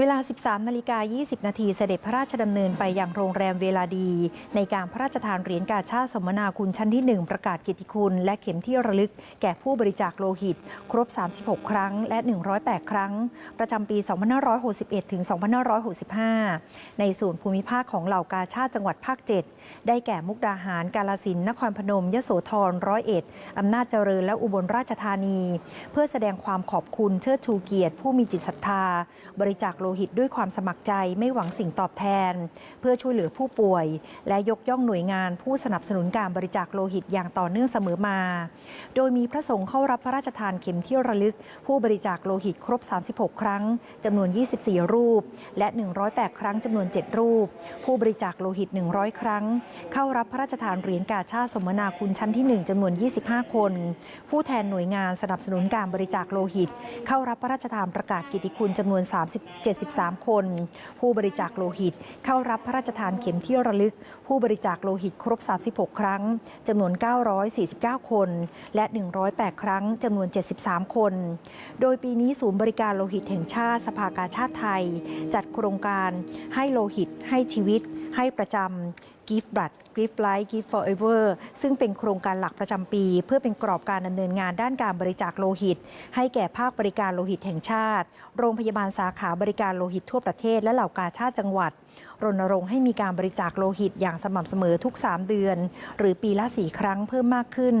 เวลา 13 นาฬิกา 20 นาทีเสด็จพระราชดำเนินไปยังโรงแรมเวลาดี ในการพระราชทานเหรียญกาชาติสมนาคุณชั้นที่ 1 ประกาศกียรติคุณ และเข็มที่ระลึก แก่ผู้บริจาคโลหิต ครบ 36 ครั้งและ 108 ครั้ง ประจำปี 2561 ถึง 2565 ในส่วนภูมิภาคของเหล่ากาชาติจังหวัดภาค 7 ได้แก่มุกดาหาร กาลสินธุ์นครพนม ยโสธร ร้อยเอ็ดอำนาจเจริญ และอุบลราชธานี เพื่อแสดงความขอบคุณเชิดชูเกียรติ ผู้มีจิตศรัทธา บริจาคโลหิตด้วยความสมัครใจไม่หวังสิ่งตอบแทน เพื่อช่วยเหลือผู้ป่วย และยกย่องหน่วยงานผู้สนับสนุนการบริจาคโลหิตอย่างต่อเนื่องเสมอมา โดยมีพระสงฆ์เข้ารับพระราชทานเข็มที่ระลึก ผู้บริจาคโลหิตครบ 36 ครั้งจำนวน 24 รูป และ 108 ครั้งจำนวน 7 รูป ผู้บริจาคโลหิต 100 ครั้ง เข้ารับพระราชทานเหรียญกาชาติสมนาคุณชั้นที่ 1จำนวน 25 คน ผู้แทนหน่วยงานสนับสนุนการบริจาคโลหิต เข้ารับพระราชทานประกาศกิติคุณจำนวน30 73 คน ผู้บริจาคโลหิตเข้ารับพระราชทานเข็มที่ระลึก ผู้บริจาคโลหิตครบ 36 ครั้งจำนวน 949 คน และ 108 ครั้งจำนวน 73 คน โดยปีนี้ศูนย์บริการโลหิตแห่งชาติสภากาชาติไทย จัดโครงการให้โลหิตให้ชีวิต ให้ประจำ Give Blood Give Life Give Forever ซึ่งเป็นโครงการหลักประจำปี เพื่อเป็นกรอบการดำเนินงานด้านการบริจาคโลหิต ให้แก่ภาคบริการโลหิตแห่งชาติ โรงพยาบาลสาขาบริการโลหิตทั่วประเทศ และเหล่ากาชาติจังหวัด รณรงค์ให้มีการบริจาคโลหิตอย่างสม่ำเสมอทุก 3 เดือน หรือปีละ4ครั้งเพิ่มมากขึ้น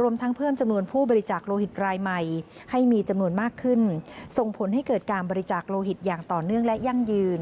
รวมทั้งเพิ่มจำนวนผู้บริจาคโลหิตรายใหม่ ให้มีจำนวนมากขึ้น ส่งผลให้เกิดการบริจาคโลหิตอย่างต่อเนื่องและยั่งยืน